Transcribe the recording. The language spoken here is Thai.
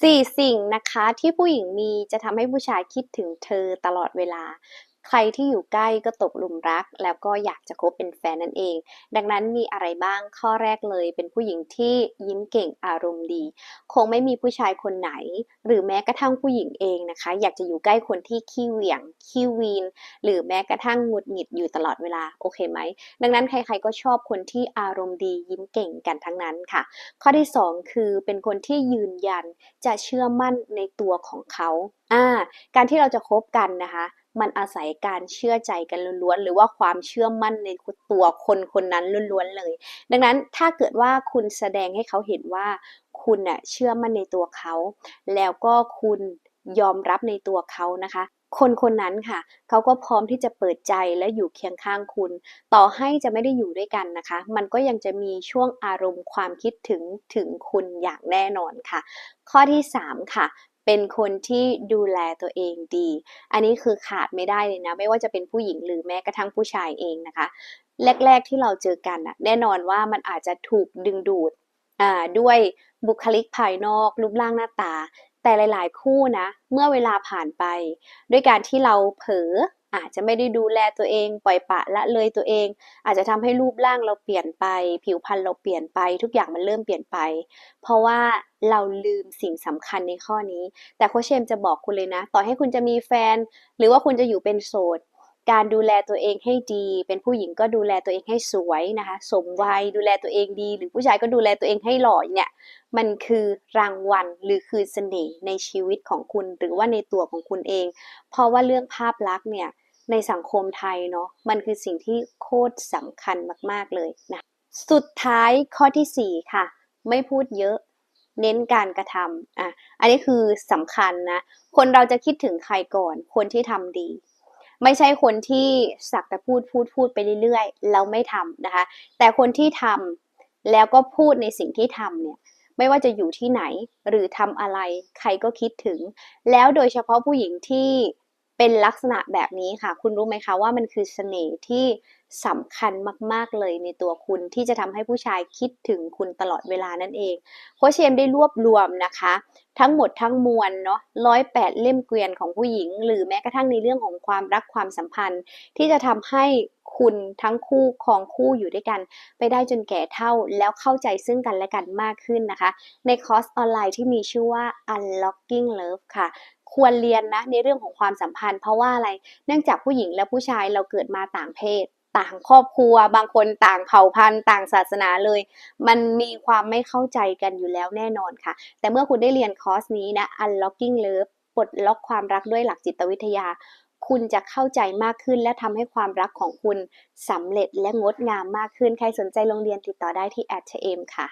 สี่สิ่งนะคะที่ผู้หญิงมีจะทำให้ผู้ชายคิดถึงเธอตลอดเวลาใครที่อยู่ใกล้ก็ตกหลุมรัก แล้วก็อยากจะคบเป็นแฟนนั่นเอง ดังนั้นมีอะไรบ้างข้อแรกเลยเป็นผู้หญิงที่ยิ้มเก่งอารมณ์ดี คงไม่มีผู้ชายคนไหน หรือแม้กระทั่งผู้หญิงเองนะคะ อยากจะอยู่ใกล้คนที่ขี้เหวี่ยงขี้วีน หรือแม้กระทั่งหงุดหงิดอยู่ตลอดเวลาโอเคไหมดังนั้นใครๆก็ชอบคนที่อารมณ์ดียิ้มเก่งกันทั้งนั้นค่ะ ข้อที่สองคือเป็นคนที่ยืนยันจะเชื่อมั่นในตัวของเขาอ่าการที่เราจะคบกันนะคะ มันอาศัยการเชื่อใจกันล้วนๆหรือว่าความเชื่อมั่นในตัวคนคนนั้นล้วนๆเลย ดังนั้นถ้าเกิดว่าคุณแสดงให้เขาเห็นว่าคุณน่ะเชื่อมั่นในตัวเขา แล้วก็คุณยอมรับในตัวเขานะคะคนคนนั้นค่ะ เขาก็พร้อมที่จะเปิดใจและอยู่เคียงข้างคุณ ต่อให้จะไม่ได้อยู่ด้วยกันนะคะ มันก็ยังจะมีช่วงอารมณ์ความคิดถึงถึงคุณอย่างแน่นอนค่ะ ข้อที่ 3 ค่ะ เป็นคนที่ดูแลตัวเองดี อันนี้คือขาดไม่ได้เลยนะ ไม่ว่าจะเป็นผู้หญิงหรือแม้กระทั่งผู้ชายเองนะคะ แรก ๆที่เราเจอกันน่ะแน่นอนว่ามันอาจจะถูกดึงดูดอ่าด้วยบุคลิกภายนอก รูปร่างหน้าตา แต่หลาย ๆ คู่นะ เมื่อเวลาผ่านไป ด้วยการที่เราเผลอ อาจจะไม่ได้ดูแลตัวเอง ปล่อยปะละเลยตัวเอง อาจจะทำให้รูปร่างเราเปลี่ยนไป ผิวพรรณเราเปลี่ยนไป ทุกอย่างมันเริ่มเปลี่ยนไป เพราะว่าเราลืมสิ่งสำคัญในข้อนี้ แต่โคชเชมจะบอกคุณเลยนะ ต่อให้คุณจะมีแฟน หรือว่าคุณจะอยู่เป็นโสด การดูแลตัวเองให้ดี เป็นผู้หญิงก็ดูแลตัวเองให้สวยนะคะ สมวัยดูแลตัวเองดี หรือผู้ชายก็ดูแลตัวเองให้หล่อเนี่ย มันคือรางวัลหรือคือเสน่ห์ในชีวิตของคุณ หรือว่าในตัวของคุณเอง เพราะว่าเรื่องภาพลักษณ์เนี่ยในสังคมไทยเนาะ มันคือสิ่งที่โคตรสำคัญมาก ๆเลยนะ สุดท้ายข้อทีสี่4 ค่ะ ไม่พูดเยอะเน้นการกระทำอะ อันนี้คือสำคัญนะ คนเราจะคิดถึงใครก่อน คนที่ทำดี ไม่ใช่คนที่สักแต่พูดพูดพูดไปเรื่อยๆแล้วไม่ทำนะคะ แต่คนที่ทำแล้วก็พูดในสิ่งที่ทำเนี่ยไม่ว่าจะอยู่ที่ไหนหรือทำอะไร ใครก็คิดถึง แล้วโดยเฉพาะผู้หญิงที่ เป็นลักษณะแบบนี้ค่ะ คุณรู้ไหมคะว่ามันคือเสน่ห์ที่สำคัญมาก ๆ เลยในตัวคุณที่จะทำให้ผู้ชายคิดถึงคุณตลอดเวลานั่นเองโคชเชมได้รวบรวมนะคะ ทั้งหมดทั้งมวลเนาะร้อยแปดเล่มเกวียนของผู้หญิง หรือแม้กระทั่งในเรื่องของความรักความสัมพันธ์ ที่จะทำให้คุณทั้งคู่ครองคู่อยู่ด้วยกัน ไปได้จนแก่เท่าแล้วเข้าใจซึ่งกันและกันมากขึ้นนะคะ ในคอร์สออนไลน์ที่มีชื่อว่า Unlocking Love ค่ะ ควรเรียนนะในเรื่องของความสัมพันธ์ เพราะว่าอะไรเนื่องจากผู้หญิงและผู้ชายเราเกิดมาต่างเพศ ต่างครอบครัว บางคนต่างเผ่าพันธุ์ ต่างศาสนาเลย มันมีความไม่เข้าใจกันอยู่แล้วแน่นอนค่ะ แต่เมื่อคุณได้เรียนคอร์สนี้นะ Unlocking Love ปลดล็อกความรักด้วยหลักจิตวิทยา คุณจะเข้าใจมากขึ้น และทำให้ความรักของคุณสำเร็จและงดงามมากขึ้น ใครสนใจโรงเรียนติดต่อได้ที่ a t m ค่ะ